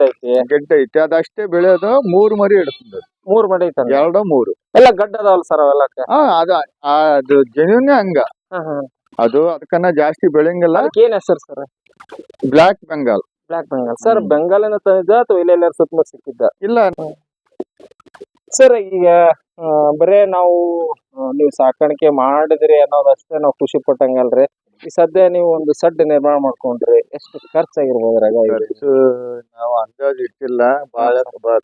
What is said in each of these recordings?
ಗಿಡ್ಡ ಐತಿ ಗೆಡ್ಡೆ ಐತಿ ಅದಷ್ಟೇ ಬೆಳೆಯೋದು ಮೂರು ಮರಿ ಇಡ್ತದೆ ಮೂರ್ ಮರಿ ಐತಂದ್ರ ಎರಡು ಮೂರು. ಎಲ್ಲ ಗಡ್ಡ ಅದಾವಲ್ಲ ಸರ್ ಅವೆಲ್ಲ ಹಾ ಅದ ಆ, ಅದು ಜೆನ್ಯೂನ್ ಹಂಗ. ಅದು ಅದಕ್ಕನ್ನ ಜಾಸ್ತಿ ಬೆಳೆಯಂಗಿಲ್ಲ. ಅದಕ್ಕೆ ಏನ್ ಹೆಸರು sir? Black Bengal black Bengal sir Bengal ಬೆಂಗಾಲಿನ ತಂದಿದ್ದ ಅಥವಾ ಇಲ್ಲ ಎಲ್ಲಾರು ಸುತ್ತಮುತ್ತ ಸಿಕ್ಕಿದ್ದ? ಇಲ್ಲ. ಸರ್ ಈಗ ಆ, ಬರೇ ನಾವು ಆ, ನೀವು ಸಾಕಾಣಿಕೆ ಮಾಡಿದ್ರಿ ಅನ್ನೋದಷ್ಟೇ ನಾವು ಖುಷಿ ಪಟ್ಟಂಗಲ್ರಿ. ಈ ಸದ್ಯ ನೀವು ಒಂದು ಸಡ್ ನಿರ್ಮಾಣ ಮಾಡ್ಕೊಂಡ್ರಿ ಎಷ್ಟು ಖರ್ಚಾಗಿರ್ಬೋದು ಆಗಿರ್ಬೋದು? ಖರ್ಚು ನಾವು ಅಂದಾಜು ಇಟ್ಟಿಲ್ಲ. ಬಹಳ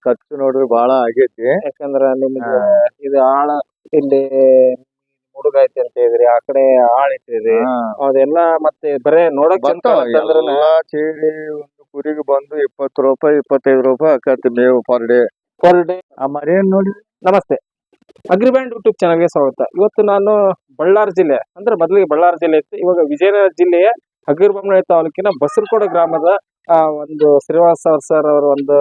ಖರ್ಚು ನೋಡ್ರಿ ಬಹಳ ಆಗೈತಿ. ಯಾಕಂದ್ರ ನಿಮ್ಗೆ ಇದು ಆಳ ಇಲ್ಲಿ ಹುಡುಗ ಐತಿ ಅಂತ ಹೇಳಿದ್ರಿ ಆ ಕಡೆ ಆಳ ಇಟ್ಟಿರಿ. ಅದೆಲ್ಲ ಮತ್ತೆ ಬರೇ ನೋಡಕ್ ಸೇರಿ ಒಂದು ಕುರಿಗೆ ಬಂದು ಇಪ್ಪತ್ತು ರೂಪಾಯಿ ಇಪ್ಪತ್ತೈದು ರೂಪಾಯಿ ಆಕತಿ ಮೇವು ಪರ್ ಡೇ. Per day. ಆ ಮರಿ ನೋಡಿ ನಮಸ್ತೆ. ಅಗ್ರಿಬ್ಯಾಂಡ್ ಯೂಟ್ಯೂಬ್ ಚಾನಲ್ಗೆ ಸ್ವಾಗತ. ಇವತ್ತು ನಾನು ಬಳ್ಳಾರಿ ಜಿಲ್ಲೆ, ಅಂದ್ರೆ ಮೊದಲಿಗೆ ಬಳ್ಳಾರಿ ಜಿಲ್ಲೆ ಇತ್ತು, ಇವಾಗ ವಿಜಯನಗರ ಜಿಲ್ಲೆಯ ಅಗ್ರಿಬೊಮ್ಮನಹಳ್ಳಿ ತಾಲೂಕಿನ ಬಸರಕೋಡ ಗ್ರಾಮದ ಒಂದು ಶ್ರೀನಿವಾಸ ಸರ್ ಅವರ ಒಂದು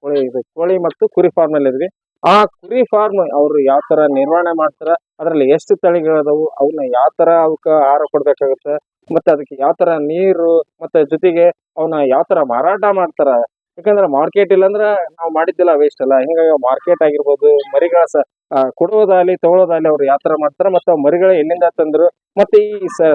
ಕೋಳಿ ಇದು, ಕೋಳಿ ಮತ್ತು ಕುರಿ ಫಾರ್ಮ್ ಅಲ್ಲಿ ಇದ್ವಿ. ಆ ಕುರಿ ಫಾರ್ಮ್ ಅವ್ರು ಯಾವ ತರ ನಿರ್ವಹಣೆ ಮಾಡ್ತಾರ, ಅದ್ರಲ್ಲಿ ಎಷ್ಟು ತಳಿಗಳಿದಾವು ಅವನ್ನ ಯಾವ ತರ ಅವಕ್ಕೆ ಆಹಾರ ಕೊಡ್ಬೇಕಾಗತ್ತೆ, ಮತ್ತೆ ಅದಕ್ಕೆ ಯಾವ ತರ ನೀರು, ಮತ್ತೆ ಜೊತೆಗೆ ಅವನ್ನ ಯಾವ ತರ ಮಾರಾಟ ಮಾಡ್ತಾರ ಯಾಕಂದ್ರೆ ಮಾರ್ಕೆಟ್ ಇಲ್ಲಂದ್ರ ನಾವು ಮಾಡಿದ್ದಿಲ್ಲ ವೇಸ್ಟ್ ಅಲ್ಲ. ಹಿಂಗಾಗಿ ಮಾರ್ಕೆಟ್ ಆಗಿರ್ಬೋದು ಮರಿಗಳ ಕೊಡುವುದಾಗ್ಲಿ ತಗೊಳ್ಳೋದಾಗ್ಲಿ ಅವ್ರು ಯಾವ ತರ ಮಾಡ್ತಾರೆ ಮತ್ತೆ ಮರಿಗಳ ಎಲ್ಲಿಂದ ತಂದ್ರು ಮತ್ತೆ ಈ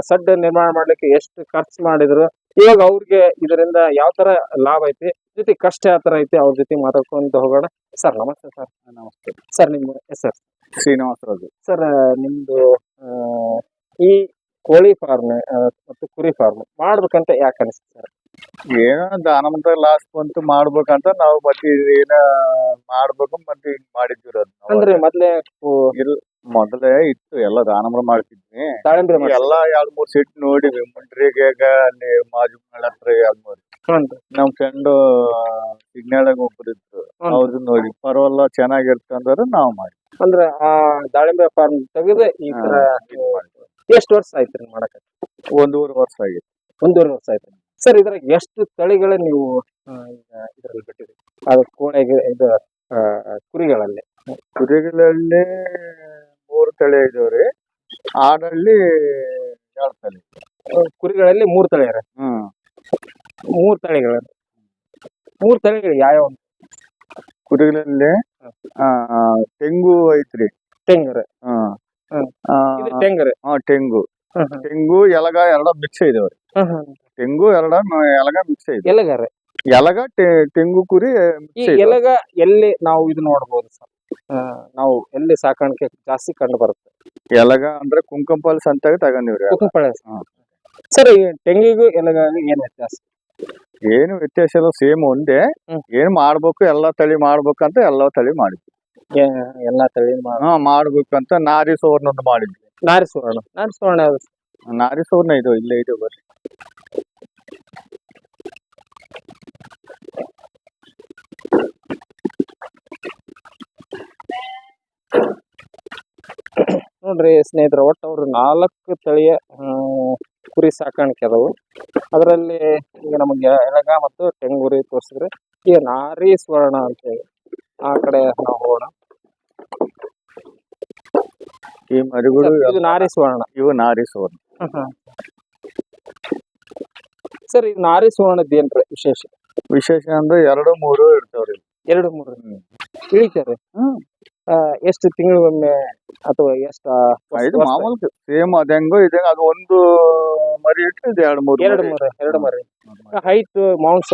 ಸಡ್ ನಿರ್ಮಾಣ ಮಾಡ್ಲಿಕ್ಕೆ ಎಷ್ಟು ಖರ್ಚು ಮಾಡಿದ್ರು ಇವಾಗ ಅವ್ರಿಗೆ ಇದರಿಂದ ಯಾವ ತರ ಲಾಭ ಐತಿ ಜೊತೆ ಕಷ್ಟ ಯಾವ ತರ ಐತಿ ಅವ್ರ ಜೊತೆ ಮಾತಾಡ್ಕೊಂತ ಹೋಗೋಣ. ಸರ್ ನಮಸ್ತೆ ಸರ್. ನಮಸ್ತೆ. ಸರ್ ನಿಮ್ಮ ಸರ್ ಶ್ರೀನಿವಾಸ ರಾಜು. ಸರ್ ನಿಮ್ದು ಈ ಕೋಳಿ ಫಾರ್ಮ್ ಮತ್ತು ಕುರಿ ಫಾರ್ಮ್ ಮಾಡ್ಬೇಕಂತ ಯಾಕೆ ಅನಿಸ್ತು ಸರ್? ಏನೋ ದಾನಮಂತ ಲಾಸ್ ಬಂತು ಮಾಡ್ಬೇಕಂತ ನಾವು ಮತ್ತೆ ಏನ ಮಾಡ್ಬೇಕು ಮತ್ತೆ ಹಿಂಗ್ ಮಾಡಿದ್ವಿ ಅದ್ ನಾವು. ಅಂದ್ರೆ ಮೊದ್ಲೇ ಕೋ- ಇಲ್ಲ ಮೊದಲೇ ಇತ್ತು. ಎಲ್ಲ ದಾನಮ್ರ ಮಾಡ್ತಿದ್ವಿ. ದಾಳಿಂಬ್ರೆ ಮಾಡಿ ಎಲ್ಲ ಎರಡ್ ಮೂರ್ ಸೀಟ್ ನೋಡಿವಿ ಮುಂಡ್ರಿಗೆ ಅಲ್ಲಿ ಮಾಜು ಹತ್ರ ಎರಡ್ ಮೂರ್. ನಮ್ ಫ್ರೆಂಡ್ ಸಿಗ್ನಲ್ ಒಬ್ರು ಇದ್ರು ಅವ್ರದ್ದು ನೋಡಿ ಪರವಲ್ಲ ಚೆನ್ನಾಗಿರುತ್ತೆ ಅಂದ್ರೆ ನಾವು ಮಾಡಿ ಅಂದ್ರೆ ಆ ದಾಳಿಂಬೆ ಫಾರ್ಮ್ ತೆಗೆದು ಈ ತರ ಎಷ್ಟು ವರ್ಷ ಆಯ್ತು ರೀ ಮಾಡಕ? ಒಂದೂವರೆ ವರ್ಷ ಆಗಿತ್ತು. ಒಂದೂವರೆ ವರ್ಷ ಆಯ್ತು. ಸರ್ ಇದರ ಎಷ್ಟು ತಳಿಗಳ ನೀವು ಇದರಲ್ಲಿ ಬಿಟ್ಟಿದೆ ಅದು ಕೋಣೆಗೆ ಇದು ಕುರಿಗಳಲ್ಲಿ. ಕುರಿಗಳಲ್ಲಿ ಮೂರು ತಳಿ ಇದಾವ್ರಿ. ಆಡಲ್ಲಿ ಎರಡು ತಳಿ ಕುರಿಗಳಲ್ಲಿ ಮೂರ್ ತಳಿ ಇರ ಹ್ಮ್. ಮೂರ್ ತಳಿಗಳ. ಮೂರ್ ತಳಿಗಳು ಯಾವ್ಯಾವ? ಕುರಿಗಳಲ್ಲಿ ಆ, ತೆಂಗು ಐತ್ರಿ. ತೆಂಗರ ಹ್ಮ್. ಹ್ಮ್. ಆ, ಇದು ತೆಂಗರ ಹಾ ತೆಂಗು. ತೆಂಗು ಎಲಗ ಎರಡ ಮಿಕ್ಸ್ ಇದಾವ್ರಿ ತೆಂಗು ಎರಡ ಎಲಗ ಮಿಕ್ಸ್ ಇದೆ ಎಲಗಾರ ಎಲಗ ತೆಂಗು ಕುರಿ ಈ ಎಲಗ ಎಲ್ಲಿ ನಾವು ಇದು ನೋಡಬಹುದು ಸರ್? ನಾವು ಎಲ್ಲಿ ಸಾಕಾಣಿಕೆ ಜಾಸ್ತಿ ಕಂಡು ಬರುತ್ತೆ? ಎಲಗ ಅಂದ್ರೆ ಕುಂಕಂ ಪಾಲ್ಸ್ ಅಂತ ತಗೊಂಡಿವ್ರಿ. ಸರ್ ಈ ತೆಂಗಿಗೂ ಎಲಗ ಏನ್ ವ್ಯತ್ಯಾಸ? ಏನು ವ್ಯತ್ಯಾಸ ಇಲ್ಲ ಸೇಮ್ ಒಂದೇ. ಏನ್ ಮಾಡ್ಬೇಕು ಎಲ್ಲಾ ತಳಿ ಮಾಡ್ಬೇಕಂತ ಎಲ್ಲಾ ತಳಿ ಮಾಡಿದ್ವಿ. ಏ- ಎಲ್ಲಾ ತಳಿ ಮಾ- ಹಾ ಮಾಡ್ಬೇಕಂತ ನಾರಿ ಸೋರ್ನೊಂದು ಮಾಡಿದ್ವಿ. ನಾರಿ ಸುವರ್ಣ. ನಾರಿ ಸುವರ್ಣ ಯಾವ್ದು? ನಾರಿ ಸುವರ್ಣ ಇದು ಇಲ್ಲೇ ಇದು ಬರ್ರಿ. ನೋಡ್ರಿ ಸ್ನೇಹಿತರ ಒಟ್ಟು ಅವ್ರ ನಾಲ್ಕು ತಳಿಯ ಆ, ಕುರಿ ಸಾಕಾಣಿಕೆ ಅದಾವು. ಅದರಲ್ಲಿ ಈಗ ನಮಗೆ ಎಲಗ ಮತ್ತು ಟೆಂಗುರಿ ತೋರಿಸಿದ್ರೆ ಈಗ ನಾರಿ ಸ್ವರ್ಣ ಅಂತ ಹೇಳಿ ಆ ಕಡೆ ನಾವು ಹೋಗೋಣ. ಈ ಮರಿಗಳು ಇದು ನಾರಿ ಸ್ವರ್ಣ. ಇವು ನಾರಿ ಸುವರ್ಣ. ಸರ್ ಇದು ನಾರಿ ಸುವರ್ಣದ ಏನ್ರಿ ವಿಶೇಷ? ವಿಶೇಷ ಅಂದ್ರೆ ಎರಡು ಮೂರು ಇರ್ತಾವ್ರಿ. ಎರಡು ಮೂರು. ಇಳಿತಾರೆ. ಎಷ್ಟು ತಿಂಗಳಿಗೊಮ್ಮೆ ಅಥವಾ ಎಷ್ಟ ಇದು ಮಾಮೂಲು ಸೇಮ್ ಅದಂಗೋ ಇದೆ ಅದು ಒಂದು ಮರಿ ಇಟ್ಟು ಇದು ಎರಡು ಮೂರು ಎರಡು ಮೂರು. ಎರಡು ಮರಿ. ಹೈಟ್ ಮಾಂಸ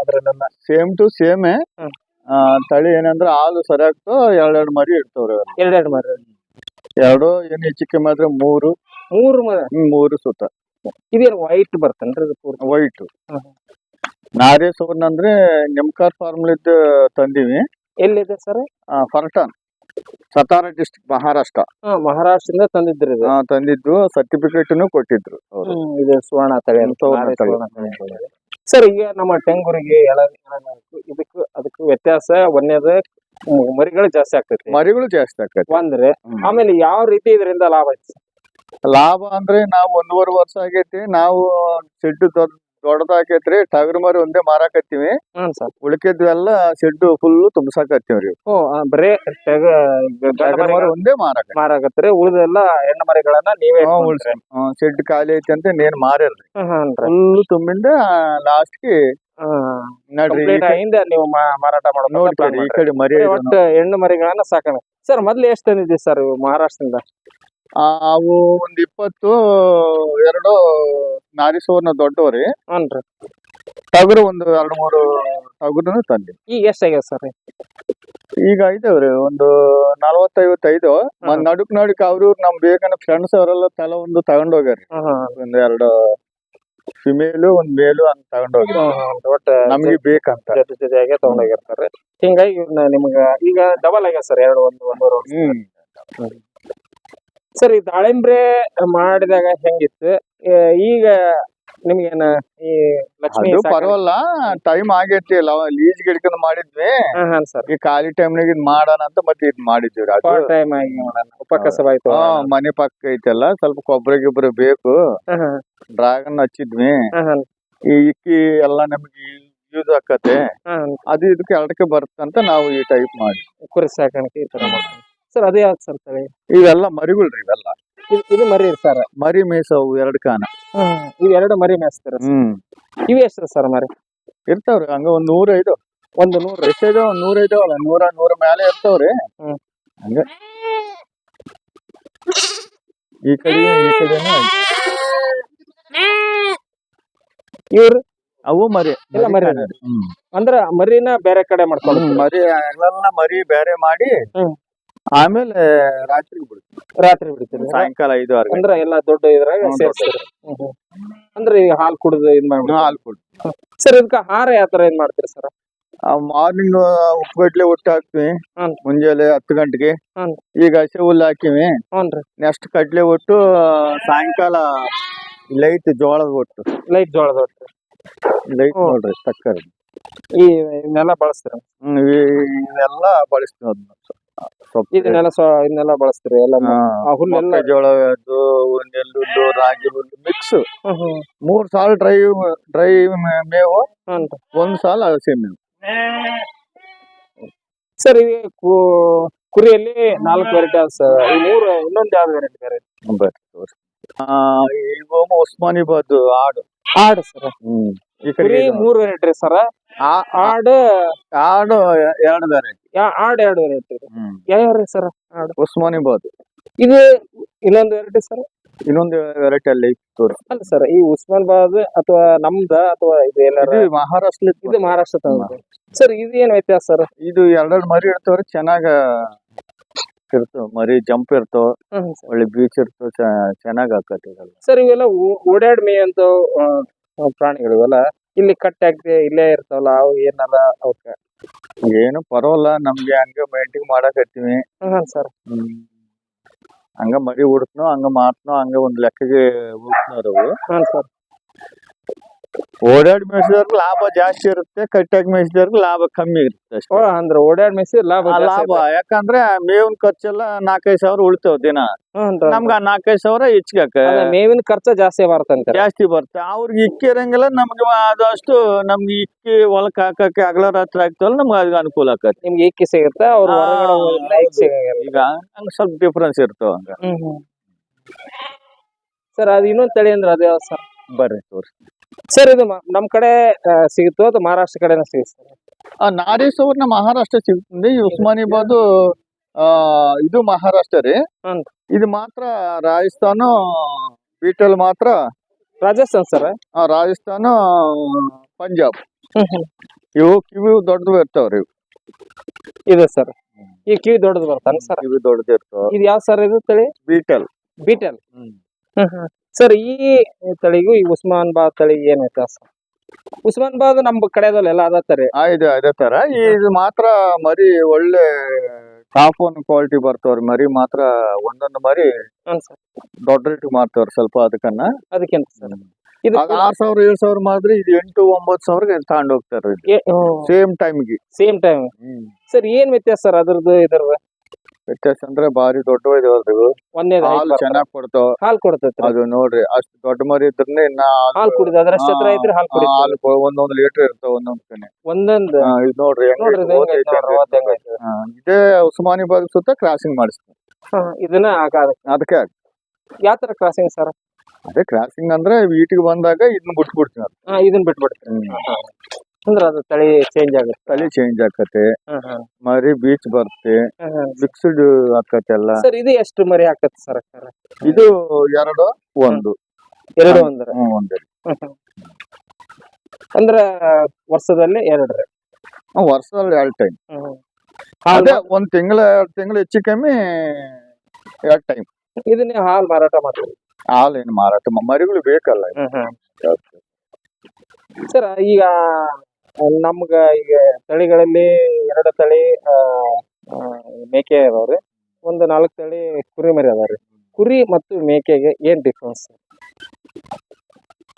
ಅದ್ರಲ್ಲೆಲ್ಲ ಸೇಮ್ ಟು ಸೇಮೇ. ತಳಿ ಏನಂದ್ರೆ ಹಾಲು ಸರಿಯಾಗ್ತು ಎರಡೆರಡು ಮರಿ ಇಡ್ತಾವ್ರಿ. ಎರಡೆರಡು ಮರಿ. ಎರಡು ಏನು ಹೆಚ್ಚಿಗೆ ಮಾತ್ರ ಮೂರು. ಮೂರು ಮ- ಹ್ಮ್, ಮೂರು ಸುತ್ತ. ಇದೇನು ವೈಟ್ ಬರ್ತೇನ್ರಿ ಇದು ಪೂರ್ತಿ? ವೈಟ್ ನಾರೇ ಸುವರ್ಣ ಅಂದ್ರೆ ನಿಮ್ಕಾರ್ ಫಾರ್ಮ್ಲಿದ್ದು ತಂದೀವಿ. ಎಲ್ಲಿದೆ ಸರ್? ಆ, ಸತಾರಾ ಸತಾರ ಡಿಸ್ಟ್ರಿಕ್ಟ್ ಮಹಾರಾಷ್ಟ್ರ ಮಹಾರಾಷ್ಟ್ರದಿಂದ ತಂದಿದ್ರಿ ಇದು. ಆ, ತಂದಿದ್ದು ಸರ್ಟಿಫಿಕೇಟ್ನು ಕೊಟ್ಟಿದ್ರು ಅವ್ರು. ಹ್ಮ್, ಇದು ಸುವರ್ಣ ತಳಿ ಅಂತ. ಸುವರ್ಣ ನಾರಿ ತಳಿ. ಸುವರ್ಣ ತಳಿ ಅಂತ ಹೇಳಿ. ಸರ್ ಈಗ ನಮ್ಮ ಟೆಂಗುರಿಗೆ ಎಳ ಇದಕ್ಕೂ ಅದಕ್ಕೂ ವ್ಯತ್ಯಾಸ ಒಂದೇದ ಮರಿಗಳು ಜಾಸ್ತಿ ಆಗ್ತೈತಿ. ಮರಿಗಳು ಜಾಸ್ತಿ ಆಗ್ತೈತಿ. ಅಂದ್ರೆ ಆಮೇಲೆ ಯಾವ ರೀತಿ ಇದರಿಂದ ಲಾಭ ಐತಿ ಲಾಭ ಅಂದ್ರೆ ನಾವು ಒಂದೂವರೆ ವರ್ಷ ಆಗೈತಿ ನಾವು ಶೆಡ್ ದೊಡ್ಡದಾಗೈತ್ರಿ ಟಗರ್ ಮರಿ ಒಂದೇ ಮಾರಾಕತ್ತೀವಿ. ಹ್ಮ್ ಸರ್. ಉಳಿಕಿದ್ವೆಲ್ಲ ಶೆಡ್ ಫುಲ್ ತುಂಬಸಾಕತ್ತೀವ್ರಿ ಓ ಆ, ಬರೇ ಟಗ ಟಗರ್ ಮರಿ ಒಂದೇ ಮಾರಾಕ. ಮಾರಾಕತ್ರಿ ಉಳಿದೆಲ್ಲ ಹೆಣ್ಣು ಮರಿಗಳನ್ನ ನೀವೇ ಶೆಡ್ ಖಾಲಿ ಐತಿ ಅಂತ ನೀನ್ ಮಾರಿಲ್ರಿ. ಹ್ಮ್ ಹ್ಮ್ ಫುಲ್ ತುಂಬಿಂದ ಲಾಸ್ಟ್ಗೆ ನೋಡ್ರಿ ಈ ಕಂಪ್ಲೀಟ್ ಕಡೆ ಹಿಂದೆ ನೀವು ಮಾ- ಮಾರಾಟ ಮಾಡೋದು ನೋಡ್ತೀರಿ ಈ ಕಡೆ ಮರಿ ಐತೆ ಒಟ್ಟು ಹೆಣ್ಣು ಮರಿಗಳನ್ನ ಸಾಕಣ. ಸರ್ ಮೊದ್ಲು ಎಷ್ಟು ತಂದಿದ್ದೀವಿ ಸರ್ ಮಹಾರಾಷ್ಟ್ರದಿಂದ? ಆ, ಅವು ಒಂದ್ ಇಪ್ಪತ್ತು ಎರಡು ನಾರಿ ಸುವರ್ಣ ದೊಡ್ಡವ್ರಿ ಹ್ಞೂ ಟಗರು ಒಂದು ಎರಡು ಮೂರು ಟಗರು ತಂದಿ ಈಗ ಎಷ್ಟಾಗ್ಯದ ಸರ್? ಈಗ ಐದವ್ರಿ ಒಂದು ನಲವತ್ತೈವತ್ತೈದು. ನಡುಕ್ ನಡುಕ್ ಅವ್ರು ನಮ್ ಬೇಕನ್ನ ಫ್ರೆಂಡ್ಸ್ ಅವರೆಲ್ಲ ತಲೆ ಒಂದು ತಗೊಂಡ್ ಹೋಗ್ಯಾರಿ ಒಂದ್ ಎರಡು ಫಿಮೇಲು ಒಂದ್ ಮೇಲು ಅಂತ ತಗೊಂಡ್ ಹೋಗಿ. ಒಟ್ಟ ನಮ್ಗೆ ಬೇಕಂತ. ಜೊತೆ ಜೊತೆಯಾಗೆ ತಗೊಂಡೋಗಿರ್ತಾರೆ ಹಿಂಗಾಗಿ ಇವ್ನ ನಿಮ್ಗ ಈಗ ಡಬಲ್ ಆಗ್ಯಾವ ಸರ್ ಎರಡು ಒಂದು ಒಂದೂವರೆ ವರ್ಷ. ಹ್ಮ್. ಸರ್ ಈ ದಾಳಿಂಬ್ರೆ ಮಾಡಿದಾಗ ಹೆಂಗಿತ್ತು? ಏ- ಈಗ ನಿಮ್ಗೇನ ಈ ಲಕ್ಷ್ಮಿ ಅದು ಪರವಲ್ಲ ಟೈಮ್ ಆಗೈತಿ ಲೀಜ್ ಗಿಡ್ಕೊಂಡ್ ಮಾಡಿದ್ವಿ. ಹಾ ಸರ್. ಈ ಖಾಲಿ ಟೈಮ್ನಾಗ ಇದ್ ಮಾಡೋಣ ಅಂತ ಮತ್ತೆ ಇದ್ ಮಾಡಿದ್ವಿ ಅದು ಪಾರ್ಟ್ ಟೈಮ್ ಆಗಿ ಮಾಡೋಣ. ಉಪಕಸವಾಯ್ತು ಹಾ ಮನೆ ಪಕ್ಕ ಐತಲ್ಲ ಸ್ವಲ್ಪ ಕೊಬ್ಬರಿ ಗಿಬ್ಬರಿ ಬೇಕು. ಡ್ರಾಗನ್ ಹಚ್ಚಿದ್ವಿ. ಈ ಇಕ್ಕಿ ಎಲ್ಲ ನಮ್ಗೆ ಯೂಸ್ ಆಕತೆ ಅದು ಇದಕ್ಕೆ ಎರಡಕ್ಕೆ ಅಂತ ನಾವು ಈ ಟೈಪ್ ಮಾಡಿ ಕುರಿ ಸಾಕಾಣಿಕೆ ಈ ತರ ಮಾಡ್ತೀವಿ. ಸರ್ ಅದೇ ಯಾವ್ದು ಸರ್ ತಳಿ? ಇವೆಲ್ಲ ಮರಿಗಳ್ರಿ ಇವೆಲ್ಲ. ಇದು ಇದು ಮರಿ ಸರ್ ಮರಿ ಮೇಯ್ಸವು ಎರಡು ಕಾನ ಇವ್ ಎರಡು ಮರಿ ಮೇಯಿಸ್ತಾರ ಹ್ಮ್. ಇವು ಎಷ್ಟು ಸರ್ ಮರಿ? ಇರ್ತಾವ್ರಿ ಹಂಗ ಒಂದ್ ನೂರ ಐದು. ಒಂದು ನೂರು ಎಷ್ಟಿದಾವ ಒಂದ್ ನೂರ ಐದಾವಲ್ಲ ನೂರ ನೂರ ಮ್ಯಾಲೆ ಇರ್ತಾವ್ರಿ. ಹ್ಮ್. ಹಂಗ. ಈ ಕಡೆ ಈ ಕಡೆನೂ ಐತೆ. ಇವ್ರು? ಅವು ಮರಿ ಎಲ್ಲ ಮರಿ ಹ್ಮ್. ಅಂದ್ರ ಮರಿನ ಬೇರೆ ಕಡೆ ಮಾಡ್ಕೊಂಡು ಹ್ಮ್, ಮರಿ ಎಲ್ಲ ಮರಿ ಬೇರೆ ಮಾಡಿ ಹ್ಮ್. ಆಮೇಲೆ ರಾತ್ರಿ ಬಿಡ್ತೀವಿ ರಾತ್ರಿ ಬಿಡ್ತೀರಿ? ಸಾಯಂಕಾಲ ಐದು ಆರು ಅಂದ್ರೆ ಎಲ್ಲ ದೊಡ್ಡ ಇದ್ರಾಗ ಹ್ಮ್, ಸೇರಿಸ್ತೀರಿ? ಅಂದ್ರೆ ಈಗ ಹಾಲು ಕುಡ್ದು ಇದ್ ಮಾಡ್ಬಿಡ್ತೀರಿ ಹಾಲು ಕೊಡ್ತೀವಿ ಸರ್ ಇದಕ್ಕೆ ಹಾರ ಯಾವ ತರ ಏನ್ ಮಾಡ್ತೀರಿ ಸರ್? ಮಾರ್ನಿಂಗ್ ಉಪ್ಪುಗಟ್ಲೆ ಹುಟ್ಟು ಹಾಕ್ತಿವಿ. ಹ್ಮ್. ಮುಂಜಾನೆ ಹತ್ತು ಗಂಟೆಗೆ. ಹ್ಮ್. ಈಗ ಹಸಿ ಹುಲ್ಲು ಹಾಕಿವಿ. ಹ್ಞೂನ್ರಿ ನೆಕ್ಸ್ಟ್ ಕಡ್ಲೆ ಒಟ್ಟು ಸಾಯಂಕಾಲ ಲೈಟ್ ಜೋಳದ ಒಟ್ಟು ಲೈಟ್ ಜೋಳದ ಒಟ್ಟು ಲೈಟ್ ಹ್ಮ್. ನೋಡ್ರಿ ತಕ್ಕರಿ ಈ ಇದನ್ನೆಲ್ಲ ಬಳಸ್ತೀರ? ಹ್ಮ್ ಇವ್- ಇವೆಲ್ಲ ಬಳಸ್ತೀವಿ ಅದನ್ನ ಇದನ್ನೆಲ್ಲ ಸ್ವ ಇದನ್ನೆಲ್ಲ ಬಳಸ್ತೀರಿ ಎಲ್ಲ ಹುಲ್ಲೆಲ್ಲ ಜೋಳ ನೆಲ್ಲುಲ್ಲು ರಾಗಿ ಹುಲ್ಲು ಮಿಕ್ಸ್ ಮೂರ್ ಸಾಲ ಡ್ರೈ ಡ್ರೈ ಮೇವು ಅಂತ ಒಂದ್ ಸಾಲ ಹಸಿ ಮೇವು. ಸರ್ ಈ ಕು- ಕುರಿಯಲ್ಲಿ ನಾಲ್ಕು ವೆರೈಟಿ ಅದ ಸರ್ ಈ ಮೂರು ಇನ್ನೊಂದು ಯಾವ್ದು ವೆರೈಟಿ ಬೇರೆ. ಆ, ಈಗ ಉಸ್ಮಾನಿಬಾದ್ ಆಡು. ಆಡು ಸರ್. ಹ್ಮ್. ಈ ಕುರಿ ಇದು. ಮೂರು ವೆರೈಟಿ ಸರ್. ಆಡು. ಆಡು ಎರಡು ಬೇರೆ ಆಡು ಎರಡು ವೆರೈಟಿ ಹ್ಮ್. ಯಾವ ರೀ ಸರ್ ಆಡು? ಉಸ್ಮಾನಿಬಾದ್ ಇದು ಇನ್ನೊಂದು ವೆರೈಟಿ ಸರ್? ಇನ್ನೊಂದು ವೆರೈಟಿ ಅಲ್ಲಿ ತೋರ್ಸಿ. ಅಲ್ಲ ಸರ್ ಈ ಉಸ್ಮಾನ್ಬಾದ್ ಅಥವಾ ನಮ್ದ ಅಥವಾ ಇದು ಇದು ಮಹಾರಾಷ್ಟ್ರ ಇದು ಮಹಾರಾಷ್ಟ್ರ ತಂದ ಸರ್ ಇದು ಏನ್ ವ್ಯತ್ಯಾಸ ಸರ್? ಇದು ಎರಡೆರಡು ಮರಿ ಇರ್ತಾವ್ರಿ ಚೆನ್ನಾಗ ಇರ್ತಾವ. ಮರಿ ಜಂಪ್ ಇರ್ತಾವ. ಒಳ್ಳೆ ಬೀಚ್ ಇರ್ತಾವ ಚೆನ್ನಾಗ್ ಆಕತಿ ಸರ್ ಇವೆಲ್ಲ ಓಡಾಡ್ ಓಡಾಡ್ ಮೇಯಂತ ಪ್ರಾಣಿಗಳು ಇವೆಲ್ಲ ಇಲ್ಲಿ ಕಟ್ಟಾಗಿ ಇಲ್ಲೇ ಇರ್ತಾವಲ್ಲ ಅವು ಏನಾರ ಅವಕ್ಕ ಏನು ಪರವಲ್ಲ ನಮ್ಗೆ ಹಂಗ ಮೇಂಟೈನ್ ಮಾಡಕತ್ತೀವಿ ಹತ್ತೀವಿ. ಸರ್. ಹಂಗ ಮರಿ ಉಡ್ತನೋ ಹಂಗ ಮಾಡ್ತನೋ ಹಂಗ ಒಂದ್ ಲೆಕ್ಕಗೆ ಉಡ್ತನೋರು ಅವು. ಸರ್. ಓಡಾಡಿ ಮೇಯಿಸಿದವ್ರಿಗೆ ಲಾಭ ಜಾಸ್ತಿ ಇರುತ್ತೆ ಕಟ್ಟಾಗಿ ಮೇಯಿಸಿದವ್ರಿಗೆ ಲಾಭ ಕಮ್ಮಿ ಇರುತ್ತೆ ಅಷ್ಟೇ. ಅಂದ್ರೆ ಓಡಾಡ್ ಮೇಸಿ ಲಾಭ ಆ ಲಾಭ ಯಾಕಂದ್ರೆ ಮೇವಿನ ಖರ್ಚೆಲ್ಲ ನಾಲ್ಕೈದು ಸಾವಿರ ಉಳಿತಾವ ದಿನ. ನಮ್ಗ ಆ ನಾಲ್ಕೈದು ಸಾವಿರ ಹೆಚ್ಚಿಗೆ ಮೇವಿನ ಖರ್ಚು ಜಾಸ್ತಿ ಬರ್ತಂತೆ ಜಾಸ್ತಿ ಬರುತ್ತೆ. ಅವ್ರಿಗೆ ಇಕ್ಕಿ ಇರಂಗಿಲ್ಲ ನಮ್ಗೆ ಅದಷ್ಟು ನಮ್ಗೆ ಇಕ್ಕಿ ಹೊಲಕ್ ಹಾಕಕ್ಕೆ ಹಗಲ ರಾತ್ರಿ ಆಗ್ತಾವಲ್ಲ ನಮ್ಗೆ ಅದು ಅನುಕೂಲ ಆಕತಿ ನಿಮ್ಗೆ ಇಕ್ಕಿ ಸಿಗುತ್ತೆ ಅವ್ರು ಹೊರಗಡೆ ಹೋದ್ರೆ ಸಿಗಂಗಿಲ್ಲ. ಈಗ ಹಂಗ ಸ್ವಲ್ಪ ಡಿಫ್ರೆನ್ಸ್ ಇರ್ತಾವ ಹಂಗ. ಸರ್ ಅದು ಇನ್ನೊಂದ್ ತಳಿ ಅಂದ್ರೆ ಅದೇ ಸರ್? ಬರ್ರಿ ತೋರ್ಸಿ ಸರ್ ಇದು ನಮ್ ಕಡೆ ಸಿಗುತ್ತೋ ಅಥವಾ ಮಹಾರಾಷ್ಟ್ರ ಕಡೆ ಸಿಗುತ್ತೆ? ಆ ನಾರಿ ಸುವರ್ಣ ಮಹಾರಾಷ್ಟ್ರ ಸಿಗ್ತದೆ ಈ ಉಸ್ಮಾನಿಬಾದ್ ಆ ಇದು ಮಹಾರಾಷ್ಟ್ರ ರೀ. ಹ್ಮ್. ಇದು ಮಾತ್ರ ರಾಜಸ್ಥಾನ ಬೀಟಲ್ ಮಾತ್ರ ರಾಜಸ್ಥಾನ್ ಸರ್? ಆ, ರಾಜಸ್ಥಾನ ಪಂಜಾಬ್. ಇವು ಕಿವಿ ದೊಡ್ಡದು ಇರ್ತಾವ್ರಿ ಇವು. ಇದೆ ಸರ್. ಈ ಕಿವಿ ದೊಡ್ಡದು ಬರ್ತಾನೆ ಸರ್? ಕಿವಿ ದೊಡ್ಡದು ಇರ್ತಾವ. ಇದು ಯಾವ ಸರ್ ಇದು ತಳಿ? ಬೀಟಲ್. ಬೀಟಲ್. ಸರ್ ಈ ತಳಿಗೂ ಈ ಉಸ್ಮಾನ್ ಬಾದ್ ತಳಿಗೆ ಏನ್ ವ್ಯತ್ಯಾಸ? ಉಸ್ಮಾನ್ ಬಾದ್ ನಮ್ ಕಡೆದಲ್ಲ ಎಲ್ಲ ಅದ ತರಿ ಆ, ಇದು ಅದೇ ತರ. ಇದು ಮಾತ್ರ ಮರಿ ಒಳ್ಳೆ ಟಾಪ್ ಒನ್ ಕ್ವಾಲಿಟಿ ಬರ್ತವ್ರಿ ಮರಿ ಮಾತ್ರ ಒಂದೊಂದು ಮರಿ ಹ್ಮ್ ಸರ್ ದೊಡ್ಡ ರೇಟ್ ಮಾರ್ತಾವ್ರಿ ಸ್ವಲ್ಪ ಅದಕ್ಕನ್ನ. ಅದಕ್ಕಿಂತ ಸರ್ ಇದು ಆರ್ ಸಾವಿರ ಏಳ್ ಸಾವಿರ ಮಾಡಿದ್ರೆ ಇದು ಎಂಟು ಒಂಬತ್ತು ಸಾವಿರಗೆ ತಗೊಂಡ್ ಹೋಗ್ತಾರ ಸೇಮ್ ಟೈಮ್ಗೆ ಸೇಮ್ ಟೈಮ್ ಸರ್ ಏನ್ ವ್ಯತ್ಯಾಸ ಸರ್ ಅದ್ರದ್ದು ಇದ್ರದ್ದು? ವ್ಯತ್ಯಾಸ ಅಂದ್ರೆ ಬಾರಿ ದೊಡ್ಡ ಇದಾವ್ರಿ ಒಂದೇ ಹಾಲು ಚೆನ್ನಾಗ್ ಕೊಡ್ತಾವ. ಹಾಲು ಕೊಡ್ತೈತಿ ಅದು ನೋಡ್ರಿ ಅಷ್ಟು ದೊಡ್ಡ ಮರಿ ಇದ್ರೆ ಇನ್ನ ಹಾಲು ಕುಡಿದ ಅದ್ರಷ್ಟ ಹತ್ರ ಐತ್ರಿ ಹಾಲು ಕುಡಿದ ಹಾಲು ಒಂದೊಂದ್ ಲೀಟರ್ ಇರ್ತಾವ ಒಂದೊಂದ್ ಕನೆ ಒಂದೊಂದು. ಇದ್ ನೋಡ್ರಿ ಇದು ಉಸ್ಮಾನಿಬಾದ್ ಸುತ್ತ ಕ್ರಾಸಿಂಗ್ ಮಾಡಿಸ್ತೀವಿ ಹಾ, ಇದನ್ನ ಅದಕ್ಕೆ ಯಾವ ತರ ಕ್ರಾಸಿಂಗ್ ಸರ್? ಅದೇ ಕ್ರಾಸಿಂಗ್ ಅಂದ್ರೆ ವೀಟಿಗೆ ಬಂದಾಗ ಇದನ್ನ ಬಿಟ್ಬಿಡ್ತೀನಿ ಇದನ್ನ ಬಿಟ್ಬಿಡ್ತೀರಿ ಅಂದ್ರೆ ಅದು ತಳಿ ಚೇಂಜ್ ಆಗುತ್ತೆ. ತಳಿ ಚೇಂಜ್ ಆಕತೆ ಹ್ಮ್ ಹ್ಮ್. ಮರಿ ಬೀಚ್ ಬರುತ್ತೆ. ಹ್ಮ್ ಹ್ಮ್. ಮಿಕ್ಸ್ಡ್ ಆಕತೆ ಎಲ್ಲ. ಸರ್ ಇದು ಎಷ್ಟು ಮರಿ ಹಾಕತ್ತೆ ಸರ್ ಇದು ಎರಡು ಒಂದು. ಎರಡು ಅಂದ್ರೆ ಹ್ಮ್, ಒಂದು ಅಂದ್ರ ವರ್ಷದಲ್ಲಿ ಎರಡು ಹ್ಮ್, ವರ್ಷದಲ್ಲಿ ಎರಡು ಟೈಮ್ ಹ್ಮ್ ಅದೇ ಒಂದ್ ತಿಂಗಳ ಎರಡ್ ತಿಂಗಳ ಹೆಚ್ಚು ಕಮ್ಮಿ ಎರಡ್ ಟೈಮ್ ಇದನ್ನ ಹಾಲು ಮಾರಾಟ ಮಾಡ್ತೀವಿ ಹಾಲು ಏನು ಮಾರಾಟ ಮರಿಗಳು ಬೇಕಲ್ಲ. ಸರ್ ಈಗ ನಮ್ಗ ಈಗ ತಳಿಗಳಲ್ಲಿ ಎರಡು ತಳಿ ಆ, ಆ, ಮೇಕೆ ಅದಾವ್ರಿ. ಒಂದು ನಾಲ್ಕು ತಳಿ ಕುರಿ ಮರಿ ಅದಾವ್ರಿ. ಕುರಿ ಮತ್ತು ಮೇಕೆಗೆ ಏನ್ ಡಿಫ್ರೆನ್ಸ್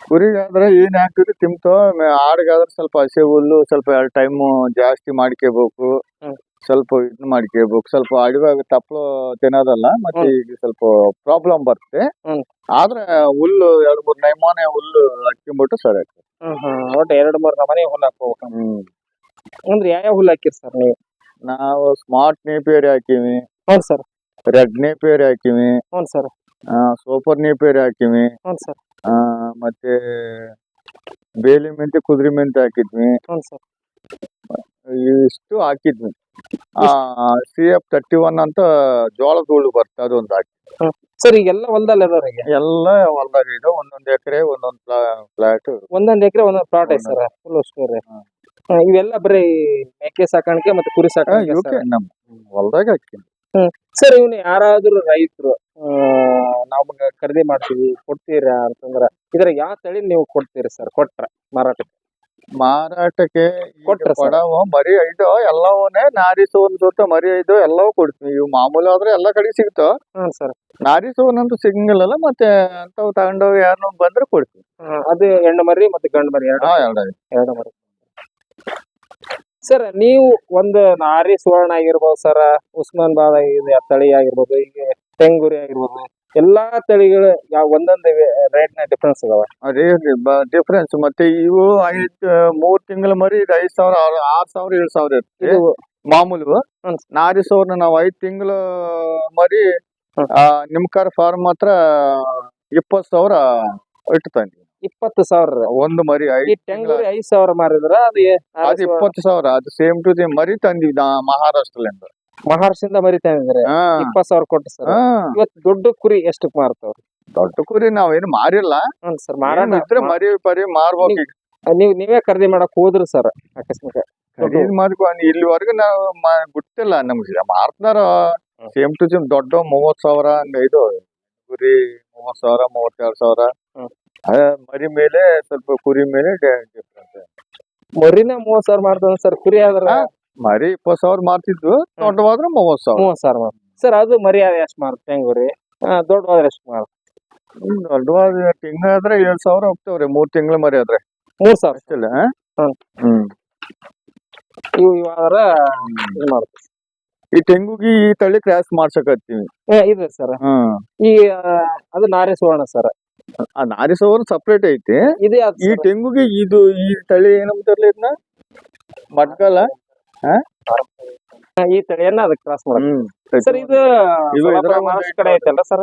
ಕುರಿಗಾದ್ರೆ ಏನ್ ಹಾಕಿದ್ರು ತಿಂತೋ ಮೆ- ಆಡ್ಗಾದ್ರೆ ಸ್ವಲ್ಪ ಹಸಿ ಹುಲ್ಲು ಸ್ವಲ್ಪ ಎರಡು ಟೈಮ್ ಜಾಸ್ತಿ ಮಾಡ್ಕೋಬೇಕು. ಹ್ಮ್. ಸ್ವಲ್ಪ ಇದನ್ನ ಮಾಡ್ಕೋಬೇಕು ಸ್ವಲ್ಪ ಅಡಿವಾಗ ತಪ್ಪಲು ತಿನ್ನೋದಲ್ಲ ಮತ್ತೆ ಈಗ ಸ್ವಲ್ಪ ಪ್ರಾಬ್ಲಮ್ ಬರುತ್ತೆ. ಹ್ಮ್. ಆದ್ರೆ ಹುಲ್ಲು ಎರಡು ಮೂರು ನೈಮಾನೆ ಹುಲ್ಲು ಹಾಕ್ಕೊಂಬಿಟ್ಟು ಸರಿ ಆಗ್ತದೆ. ಹ್ಮ್ ಹ್ಮ್. ಒಟ್ಟು ಎರಡು ಮೂರು ನಮನೆ ಹುಲ್ಲು ಹಾಕೋಬೇಕು ಹ್ಮ್. ಅಂದ್ರೆ ಯಾವ ಹುಲ್ಲು ಹಾಕಿರಿ ಸರ್ ನೀವು? ನಾವು ಸ್ಮಾರ್ಟ್ ನೇಪಿಯರಿ ಹಾಕಿವಿ. ಹ್ಞೂ ಸರ್. ರೆಡ್ ನೇಪಿಯರಿ ಹಾಕಿವಿ. ಹ್ಞೂ ಸರ್. ಸೂಪರ್ ನೇಪಿಯರಿ ಹಾಕಿವಿ. ಹ್ಞೂ ಸರ್. ಆ, ಮತ್ತೆ ಬೇಲಿ ಮೆಂತೆ ಕುದುರೆ ಮೆಂತೆ ಹಾಕಿದ್ವಿ. ಹ್ಞೂ ಸರ್. ಇಷ್ಟು ಹಾಕಿದ್ವಿ. ಸಿ ಎಫ್ ತರ್ಟಿ ಒನ್ ಅಂತ ಜೋಳದ ಹುಳು ಬರ್ತದೆ ಅದೊಂದು ಹಾಕಿ. ಸರ್ ಈಗೆಲ್ಲ ಹೊಲದಲ್ಲಿ ಎಲ್ಲ ಹೊಲದಾಗ ಇದೆ. ಒಂದೊಂದು ಎಕರೆ ಒಂದೊಂದು ಫ್ಲಾಟ್ ಒಂದೊಂದು ಎಕರೆ ಒಂದೊಂದು ಪ್ಲಾಟ್ ಐತೆ ಸರ್. Full store. ಇವೆಲ್ಲ ಬರೀ ಮೇಕೆ ಸಾಕಾಣಿಕೆ ಮತ್ತೆ ಕುರಿ ಸಾಕಾಣಿಕೆ ನಮ್ಮ ನಮ್ ಹೊಲ್ದಾಗ ಹಾಕಿ. ಸರ್ ಇವ್ನ ಯಾರಾದ್ರೂ ರೈತರು ನಾವು ಖರೀದಿ ಮಾಡ್ತೀವಿ ಕೊಡ್ತೀರಾ ಅಂತಂದ್ರ ಇದ್ರ ಯಾವ ತಳಿ ನೀವು ಕೊಡ್ತೀರಿ ಸರ್ ಕೊಟ್ರ ಮಾರಾಟಕ್ಕೆ? ಮಾರಾಟಕ್ಕೆ ಈಗ ಕೊಟ್ರ ಸರ್? ಕೊಡವು ಮರಿ ಐದು ಎಲ್ಲವನ್ನೇ ನಾರಿಸೋನ್ ಜೊತೆ ಮರಿ ಐದು ಎಲ್ಲವೂ ಕೊಡ್ತೀವಿ. ಇವು ಮಾಮೂಲಿ ಆದ್ರೆ ಎಲ್ಲಾ ಕಡೆ ಸಿಗ್ತಾವ. ಹ್ಮ್ ಸರ್. ನಾರಿಸೋನಂತೂ ಸಿಗಂಗಿಲ್ಲಲ್ಲ ಮತ್ತೆ ಅಂತವ್ ತಗೊಂಡೋಗಿ ಯಾರನ್ನ ಬಂದ್ರೆ ಕೊಡ್ತೀವಿ. ಅದು ಹೆಣ್ಣು ಮರಿ ಮತ್ತೆ ಗಂಡು ಮರಿ ಎರಡು. ಹಾ ಎರಡು ಎರಡು ಮರಿ. ಸರ್ ನೀವು ಒಂದು ನಾರಿ ಸುವರ್ಣ ಆಗಿರ್ಬೋದು ಸರ್ ಉಸ್ಮಾನ್ ಬಾದ್ ಆಗಿದೆ ತಳಿ ಆಗಿರ್ಬೋದು ಹೀಗೆ ತೆಂಗುರಿ ಆಗಿರ್ಬೋದು ಎಲ್ಲಾ ತಳಿಗಳು ಯಾವ ಒಂದೊಂದು ರೇಟ್ನ ಡಿಫ್ರೆನ್ಸ್ ಅದಾವ. ಅದೇ ಡಿಫ್ರೆನ್ಸ್ ಮತ್ತೆ ಇವು ಐದ್ ಮೂರ್ ತಿಂಗಳ ಮರಿ ಇದು ಐದ್ ಸಾವಿರ ಆರ್ ಆರ್ ಸಾವಿರ ಏಳ್ ಸಾವಿರ ಇರುತ್ತೆ ಇದು ಮಾಮೂಲು ನಾರಿ ಸಾವಿರ ನಾವು ಐದ್ ತಿಂಗಳ ಮರಿ ಹ್ಮ್. ಆ, ನಿಮ್ಕರ್ ಫಾರ್ಮ್ ಹತ್ರ ಇಪ್ಪತ್ ಸಾವಿರ ಇಟ್ಟು ತಂದ್ವಿ. ಇಪ್ಪತ್ತು ಸಾವಿರ ರೀ. ಒಂದು ಮರಿ ಈ ಐದ್ ಟೆಂಗೂರಿ ಐದ್ ಸಾವಿರ ಮಾರಿದ್ರ ಅದು ಏ- ಅದು ಇಪ್ಪತ್ತು ಸಾವಿರ ಅದು ಸೇಮ್ ಟು ಸೇಮ್ ಮರಿ ತಂದಿವಿ ಮಹಾರಾಷ್ಟ್ರ ಮಹಾರಾಷ್ಟ್ರಲಿಂದ. ಮಹಾರಾಷ್ಟ್ರದಿಂದ ಮರಿ ತಂದಿದ್ರೆ ಹಾ. ಇಪ್ಪತ್ ಸಾವಿರ ಕೊಟ್ಟು ಸರ್ ಹಾ. ಇವತ್ತು ದೊಡ್ಡ ಕುರಿ ಎಷ್ಟಕ್ ಮಾರ್ತಾವ್ರಿ ದೊಡ್ಡ ಕುರಿ ನಾವೇನು ಮಾರಿಲ್ಲ ಹ್ಞೂ ಸರ್ ಏನ್ ಮಾರಾಟ ಇದ್ರೆ ಮರಿ ಪರಿ ಮಾರ್ಬೇಕು ಈಗ. ನೀವು ನೀವೇ ಖರೀದಿ ಮಾಡಕ್ ಹೋದ್ರಿ ಸರ್ ಅಕಸ್ಮಾತ್ ಖರೀದಿ ಮಾಡ್ಕೊ ಇಲ್ಲಿವರೆಗೂ ನಾವು ಮ- ಗೊತ್ತಿಲ್ಲ ನಮ್ಗೆ ಮಾರ್ತಾರ ಹ್ಮ್. ಸೇಮ್ ಟು ಸೇಮ್ ದೊಡ್ಡ ಮೂವತ್ ಸಾವಿರ ಹಂಗ ಇದು ಕುರಿ ಮೂವತ್ ಸಾವಿರ ಮೂವತ್ತೆರಡು ಸಾವಿರ ಹ್ಮ್. ಮರಿ ಮೇಲೆ ಸ್ವಲ್ಪ ಕುರಿ ಮೇಲೆ ಡಿಫ್ರೆನ್ಸ್ ಮರಿನ ಮೂವತ್ ಸಾವಿರ ಮಾಡ್ತಾವ ಸರ್ ಕುರಿ ಆದ್ರ. ಮರಿ ಇಪ್ಪತ್ ಸಾವಿರ ಮಾರ್ತಿದ್ವು. ದೊಡ್ಡವಾದ್ರೆ ಮೂವತ್ ಸಾವಿರ. ಮೂವತ್ ಸಾವಿರ ಮಾರ್ ಸರ್ ಅದು ಮರಿ ಅದ ಎಷ್ಟ್ ಮಾರ್ತ ಹೆಂಗುರಿ ದೊಡ್ಡವಾದ್ರ ಎಷ್ಟ್ ಮಾರ್ತ ದೊಡ್ಡವಾದ ತಿಂಗಳಾದ್ರೆ ಏಳ್ ಸಾವಿರ ಹೋಗ್ತಾವ್ರಿ ಮೂರ್ ತಿಂಗಳ ಮರಿ ಆದ್ರೆ ಮೂರ್ ಸಾವಿರ? ಅಷ್ಟಿಲ್ಲ ಹ್ಮ್. ಇವು ಇವಾದ್ರ ಇದು ಮಾಡ್ತೀವಿ ಈ ತೆಂಗುಗಿ ಈ ತಳಿ ಕ್ರಾಸ್ ಮಾಡ್ಸಕತ್ತೀವಿ. ಇದೆ ಸರ್. ಹ್ಮ್ ಈ ಅದು ನಾರಿ ಸುವರ್ಣ ಸರ್. ಆ ನಾರಿ ಸುವರ್ಣ ಸಪ್ರೇಟ್ ಐತಿ. ಇದೆ ಈ sir. ತೆಂಗುಗೆ ಇದು ಈ ತಳಿ ಏನಂತಾರಲ್ಲ ಇದನ್ನ ಮಡ್ಗಲ ಈ ತಳಿಯನ್ನ ಅದಕ್ಕೆ ಕ್ರಾಸ್ ಮಾಡೋದು ಸರ್ ಇದು ಇದು ಮಹಾರಾಷ್ಟ್ರ ಕಡೆ ಐತಲ್ಲ ಸರ್.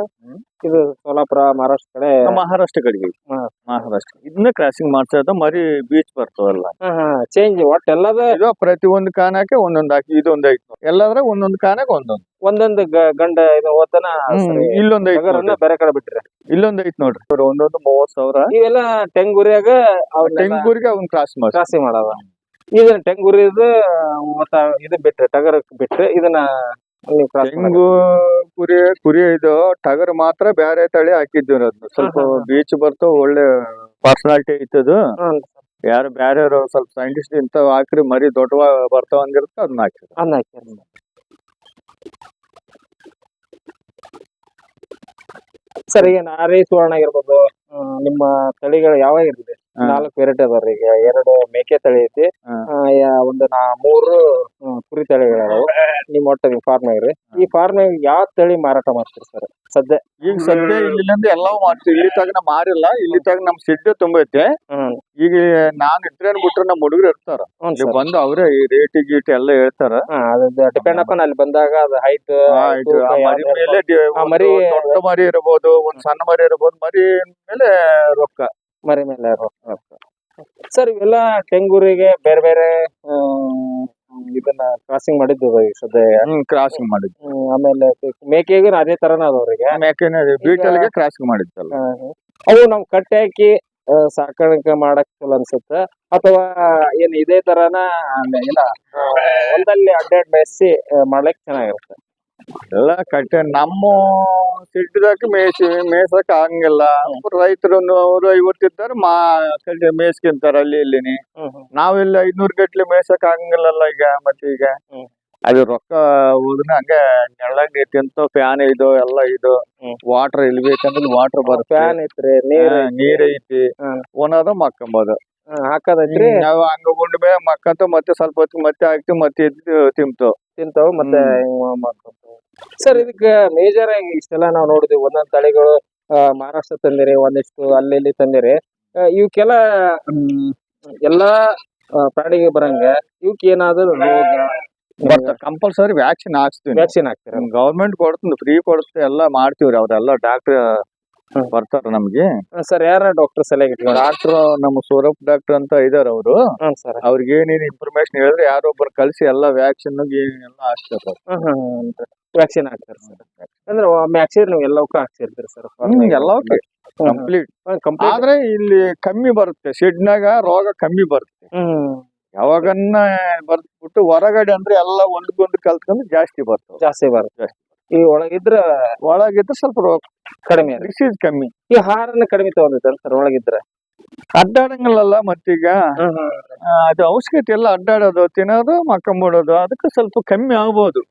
ಇದು ಸೋಲಾಪುರ ಮಹಾರಾಷ್ಟ್ರ ಕಡೆ? ಮಹಾರಾಷ್ಟ್ರ ಕಡೆಗೆ ಮಹಾರಾಷ್ಟ್ರ. ಇದನ್ನ ಕ್ರಾಸಿಂಗ್ ಮಾಡ್ಸೋದ ಮರಿ ಬೀಚ್ ಬರ್ತವಲ್ಲ ಚೇಂಜ್ ಒಟ್ಟು ಎಲ್ಲದ ಇದು ಪ್ರತಿ ಒಂದು ಕಾನಕ್ಕೆ ಒಂದೊಂದು ಹಾಕಿ ಇದೊಂದ್ ಐತಿ. ಎಲ್ಲಾದ್ರೆ ಒಂದೊಂದು ಕಾನಕ್ಕೆ ಒಂದೊಂದು. ಒಂದೊಂದು ಗಂಡ ಇದು ಓದನ ಇಲ್ಲೊಂದ್ ಬೇರೆ ಕಡೆ ಬಿಟ್ರೆ. ಇಲ್ಲೊಂದ್ ಐತಿ ನೋಡ್ರಿ. ಒಂದೊಂದು ಮೂವತ್ ಸಾವಿರ. ಇವೆಲ್ಲ ಟೆಂಗೂರಿಯಾಗ ಟೆಂಗೂರಿಗೆ ತೆಂಗೂರಿಗೆ ಅವ್ನ್ ಕ್ರಾಸ್ ಮಾಡ್ ಕ್ರಾಸಿ ಮಾಡವ ಇದನ್ನ ಟೆಂಗುರಿದು ಮತ್ತ ಇದು ಬಿಟ್ರೆ ಟಗರ್ ಬಿಟ್ರೆ ಇದನ್ನ ನೀವು ತೆಂಗು ಕುರಿ ಕುರಿ ಇದು ಟಗರ್ ಮಾತ್ರ ಬೇರೆ ತಳಿ ಹಾಕಿದ್ವಿ ಅದನ್ನ. ಸ್ವಲ್ಪ ಹಾ, ಹಾ, ಹಾ. ಬೀಚ್ ಬರ್ತಾವ ಒಳ್ಳೆ ಪರ್ಸನಾಲಿಟಿ ಐತದು ಯಾರು ಬ್ಯಾರೆ ಸ್ವಲ್ಪ ಸೈಂಟಿಸ್ಟ್ ಇಂಥವ್ ಹಾಕ್ರಿ ಮರಿ ದೊಡ್ಡವ ಬರ್ತಾವ ಅಂದಿರುತ್ತೆ ಅದನ್ನ ಹಾಕಿದ್ರು ಅದನ್ನ ಹಾಕ್ಯಾರ ಸರಿ ಈಗ ನಾರಿ ಸುವರ್ಣ ಆಗಿರ್ಬೋದು ಆ, ನಿಮ್ಮ ತಳಿಗಳು ಯಾವ ಇರ್ತದೆ. ನಾಲ್ಕು ವೆರೈಟಿ ಅದಾವ್ರಿ. ಈಗ ಎರಡು ಮೇಕೆ ತಳಿ ಐತಿ. ಒಂದು ನಾ ಮೂರು ಕುರಿ ತಳಿಗಳದಾವು. ನಿಮ್ ಒಟ್ಟ ನಿಮ್ ಫಾರ್ಮ್ ರೀ. ಈ ಫಾರ್ಮ್ ಯಾವ ತಳಿ ಮಾರಾಟ ಮಾಡ್ತೀರಿ ಸರ್? ಸದ್ಯ? ಈಗ ಸದ್ಯ ಇಲ್ಲಿಂದ ಎಲ್ಲವೂ ಮಾಡ್ತೀವಿ. ಇಲ್ಲಿ ತಗ ನಾ ಮಾರಿಲ್ಲ ಇಲ್ಲಿ ತಗ ನಮ್ ಸಿಡ್ಡು ತುಂಬೈತೆ. ಈಗ ನಾನ್ ಇದ್ರೇನ್ ಬಿಟ್ರೆ ನಮ್ ಹುಡುಗರು ಇರ್ತಾರ. ಬಂದು ಅವರೇ ಈ ರೇಟ್ ಗೀಟ್ ಎಲ್ಲ ಹೇಳ್ತಾರ. ಡಿಪೆಂಡ್ ಅಪಾನ್ ಅಲ್ಲಿ ಬಂದಾಗ ಅದು ಹೈಟ್ ಮರಿ ಮರಿ- ದೊಡ್ಡ ಮರಿ ಇರಬಹುದು ಒಂದ್ ಸಣ್ಣ ಮರಿ ಇರಬಹುದು ಮರಿ ಮೇಲೆ ರೊಕ್ಕ. ಮರಿ ಮೇಲೆ. ಸರ್ ಇವೆಲ್ಲ ಕೆಂಗೂರಿಗೆ ಬೇರೆ ಬೇರೆ ಇದನ್ನ ಕ್ರಾಸಿಂಗ್ ಮಾಡಿದ್ದು ಸದ್ಯ. ಹ್ಮ್ ಕ್ರಾಸಿಂಗ್ ಮಾಡಿದ್ವಿ ಆಮೇಲೆ ಮೇಕೆಗೆ ಅದೇ ತರನ ಅದವ್ರಿಗೆ ಮೇಕೆನ ಬೀಟಲ್ಗೆ ಕ್ರಾಸಿಂಗ್ ಮಾಡಿದ್ದಲ್ಲ. ಅವು ನಾವು ಕಟ್ಟೆ ಹಾಕಿ ಸಾಕಾಣಿಕೆ ಮಾಡಕ್ ಚಲೋ ಅನ್ಸುತ್ತೆ? ಅಥವಾ ಏನ್ ಇದೇ ತರನ ಇಲ್ಲ ಆ, ಹೊಲದಲ್ಲಿ ಅಡ್ಡಾಡ್ ಮೇಯಿಸಿ ಮಾಡ್ಲಿಕ್ಕೆ ಮಾಡ್ಲಿಕ್ ಚೆನ್ನಾಗಿರುತ್ತೆ. ಎಲ್ಲ ಕಟ್ಟೆ ನಮ್ಮ ಸಿಟ್ಟಿದಾಗ ಮೇಯ್ಸಿ ಮೇಯ್ಸಕ್ ಆಗಂಗಿಲ್ಲ. ರೈತರು ಅವರು ಐವತ್ತು ಇದ್ದಾರೆ ಮಾ ಕಡೆ ಮೇಯ್ಸ್ಕೊಂತಾರೆ ಅಲ್ಲಿ ಇಲ್ಲಿನಿ. ನಾವಿಲ್ಲಿ ಐದ್ನೂರ್ ಗಟ್ಲೆ ಮೇಯ್ಸಕ್ ಆಗಂಗಿಲ್ಲಲ್ಲ ಈಗ ಮತ್ತೆ ಈಗ. ಅದು ರೊಕ್ಕ ಹೋದ್ರೆ ಹಂಗೆ ನೆಳ್ಳಾಗ ತಿಂತ ಫ್ಯಾನ್ ಇದು ಎಲ್ಲ ಇದು. ವಾಟರ್ ಇಲ್ಲಿ ಬೇಕಂದ್ರೆ ವಾಟರ್ ಬರುತ್ತೆ. ಫ್ಯಾನ್ ಐತ್ರಿ ನೀರ್ ನೀರ್ ಐತಿ. ಒಣದ ಮಕ್ಕಂಬೋದು. ಹಾಕದೈತ್ರಿ ನಾವು ಹಂಗ ಮೇಲೆ ಮಕ್ಕಂತ ಮತ್ತೆ ಸ್ವಲ್ಪ ಹೊತ್ತಿಗೆ ಮತ್ತೆ ಹಾಕ್ತಿವಿ ಮತ್ತೆ ಎದ್ದು ತಿಂತು. ತಿಂತಾವ ಮತ್ತೆ ಸರ್ ಇದಕ್ಕ ಮೇಜರ್ ಆಗಿ ಇಷ್ಟೆಲ್ಲ ನಾವು ನೋಡಿದ್ವಿ. ಒಂದೊಂದ್ ತಳಿಗಳು ಮಹಾರಾಷ್ಟ್ರ ತಂದಿರಿ ಒಂದಿಷ್ಟು ಅಲ್ಲಿ ಇಲ್ಲಿ ತಂದಿರಿ ಇವಕ್ಕೆಲ್ಲ ಎಲ್ಲಾ ಪ್ರಾಣಿಗೆ ಬರಂಗ ಇವಕ್ ಏನಾದ್ರು ರೋಗ ಬಟ್ ಕಂಪಲ್ಸರಿ ವ್ಯಾಕ್ಸಿನ್ ಹಾಕ್ಸ್ತೀವಿ ವ್ಯಾಕ್ಸಿನ್ ಹಾಕ್ತೀರ? ಗೌರ್ಮೆಂಟ್ ಕೊಡ್ತಂದು ಫ್ರೀ ಕೊಡ್ತೀವಿ ಎಲ್ಲ ಮಾಡ್ತೀವ್ರಿ. ಅವ್ರೆಲ್ಲ ಡಾಕ್ಟರ್. ಬರ್ತಾರ ನಮ್ಗೆ. ಸರ್ ಯಾರ ಡಾಕ್ಟರ್ ಸಲಹೆ ಇಟ್ಕೊಂಡು ಡಾಕ್ಟರ್ ನಮ್ಮ ಸೌರಭ್ ಡಾಕ್ಟರ್ ಅಂತ ಇದಾರ ಅವರು. ಹ್ಮ್ ಸರ್. ಅವ್ರಿಗೆ ಏನೇನು ಇನ್ಫಾರ್ಮೇಶನ್ ಹೇಳಿದ್ರೆ ಯಾರೊಬ್ಬರು ಕಳಿಸಿ ಎಲ್ಲ ವ್ಯಾಕ್ಸಿನ್ ಎಲ್ಲ ಹಾಕ್ತಾರೆ ವ್ಯಾಕ್ಸಿನ್ ಹಾಕ್ತಾರೆ ಸರ್. ಅಂದ್ರೆ ವ್ಯಾಕ್ಸಿನ್ ನೀವು ಎಲ್ಲವಕ್ಕೂ ಹಾಕ್ಸಿರ್ತೀರಿ ಸರ್. ಎಲ್ಲ ಎಲ್ಲವಕ್ಕೆ. ಕಂಪ್ಲೀಟ್ ಆದ್ರೆ ಇಲ್ಲಿ ಕಮ್ಮಿ ಬರುತ್ತೆ. ಶೆಡ್ನಾಗ ರೋಗ ಕಮ್ಮಿ ಬರುತ್ತೆ. ಯಾವಾಗನ್ನ ಬರ್ದ್ಬಿಟ್ಟು ಹೊರಗಡೆ ಅಂದ್ರೆ ಎಲ್ಲ ಒಂದ್ಕೊಂದು ಕಲ್ತ್ಕೊಂಡು ಜಾಸ್ತಿ ಬರ್ತವೆ. ಜಾಸ್ತಿ ಬರುತ್ತೆ. ಈ ಒಳಗಿದ್ರ ಒಳಗಿದ್ರೆ ಸ್ವಲ್ಪ ರೋಗ ಕಡಿಮೆ. ಡಿಸೀಸ್ ಕಮ್ಮಿ. ಈ ಹಾರನ್ನ ಕಡಿಮೆ ತಗೊಂಡಿದ್ದಾರೆ ಸರ್ ಒಳಗಿದ್ರೆ. ಅಡ್ಡಾಡಂಗಿಲ್ಲಲ್ಲ ಮತ್ತೀಗ? ಅದು ಔಷಧಿ ಎಲ್ಲ ಅಡ್ಡಾಡೋದು ತಿನ್ನೋದು ಮಕ್ಕಂಬಿಡೋದು ಅದಕ್ಕೆ ಸ್ವಲ್ಪ ಕಮ್ಮಿ ಆಗ್ಬೋದು.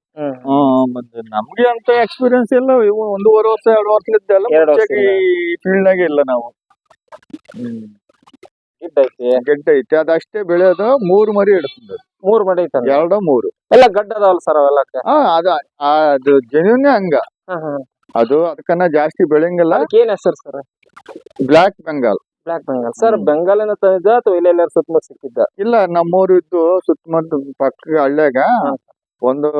ಮತ್ತೆ ನಮ್ಗೆ ಅಂತ ಎಕ್ಸ್ಪೀರಿಯನ್ಸ್ ಇಲ್ಲ ಇವು ಒಂದೂವರೆ ವರ್ಷ ಎರಡು ವರ್ಷ ಇದ್ದೆಲ್ಲ ಈ ಫೀಲ್ಡ್ ನಾಗೆ ಇಲ್ಲ ನಾವು. ಗಿಡ್ಡ ಐತಿ ಗೆಡ್ಡೆ ಅಷ್ಟೇ ಅದಷ್ಟೇ ಬೆಳೆಯೋದು ಮೂರು ಮರಿ ಇಡ್ತದೆ ಮೂರ್ ಮರಿ ಐತಂದ್ರೆ ಎರಡು ಮೂರು. ಎಲ್ಲ ಗಡ್ಡ ಅದಾವಲ್ಲ ಸರ್ ಅವೆಲ್ಲ ಹಾ ಅದ ಆ, ಅದು ಜೆನ್ಯೂನ್ ಹಂಗ. ಅದು ಅದಕ್ಕನ್ನ ಜಾಸ್ತಿ ಬೆಳೆಯಂಗಲ್ಲ. ಅದಕ್ಕೆ ಏನ್ ಹೆಸರು sir? Black Bengal black Bengal sir ಹ್ಮ್. ಬೆಂಗಾಲಿನ ತಂದಿದ್ದ ಅಥವಾ ಇಲ್ಲ ಎಲ್ಲಾರು ಸುತ್ತಮುತ್ತ ಸಿಕ್ಕಿದ್ದ? ಇಲ್ಲ ನಮ್ಮೂರು ಇದ್ದು ಸುತ್ತಮುತ್ತ ಪಕ್ಕ ಹಳ್ಳ್ಯಾಗ ಒಂದು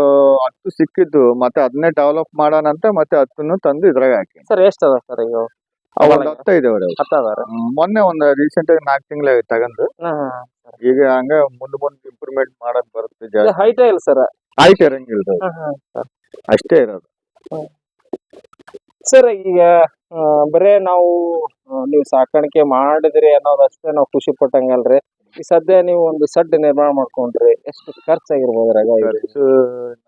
ಹತ್ತು ಸಿಕ್ಕಿದ್ದು. ಮತ್ತೆ ಅದನ್ನೇ ಡೆವಲಪ್ ಮಾಡೋಣ ಅಂತ ಮತ್ತೆ ಹತ್ತನ್ನು ತಂದು ಇದ್ರಾಗ ಹಾಕಿ. ಸರ್ ಎಷ್ಟ್ ಅದ ಸರ್ ಈಗ? ಒಂದ್ ಹತ್ತ ಇದಾವ್ರಿ ಅವು. ಹತ್ತ ಅದಾರ ಮೊನ್ನೆ ಒಂದು ರೀಸೆಂಟ್ ಆಗಿ ನಾಲ್ಕು ತಿಂಗಳ ತಗೊಂಡು. ಈಗ ಹಂಗ ಮುಂದ್ ಮುಂದ್ ಇಂಪ್ರೂವ್ಮೆಂಟ್ ಮಾಡಕ್ ಬರುತ್ತೆ ಜಾಸ್ತಿ. ಹೈಟ್ ಇಲ್ಲ ಸರ್ ಆಯ್ತು ಇರಂಗಿಲ್ಲ. ಅಷ್ಟೇ ಇರೋದು. ಸರ್ ಈಗ ಆ, ಬರೇ ನಾವು ಆ, ನೀವು ಸಾಕಾಣಿಕೆ ಮಾಡಿದ್ರಿ ಅನ್ನೋದಷ್ಟೇ ನಾವು ಖುಷಿ ಪಟ್ಟಂಗಲ್ರಿ. ಈ ಸದ್ಯ ನೀವು ಒಂದು ಸಡ್ ನಿರ್ಮಾಣ ಮಾಡ್ಕೊಂಡ್ರಿ ಎಷ್ಟು ಖರ್ಚಾಗಿರ್ಬೋದು ರಗ? ಖರ್ಚು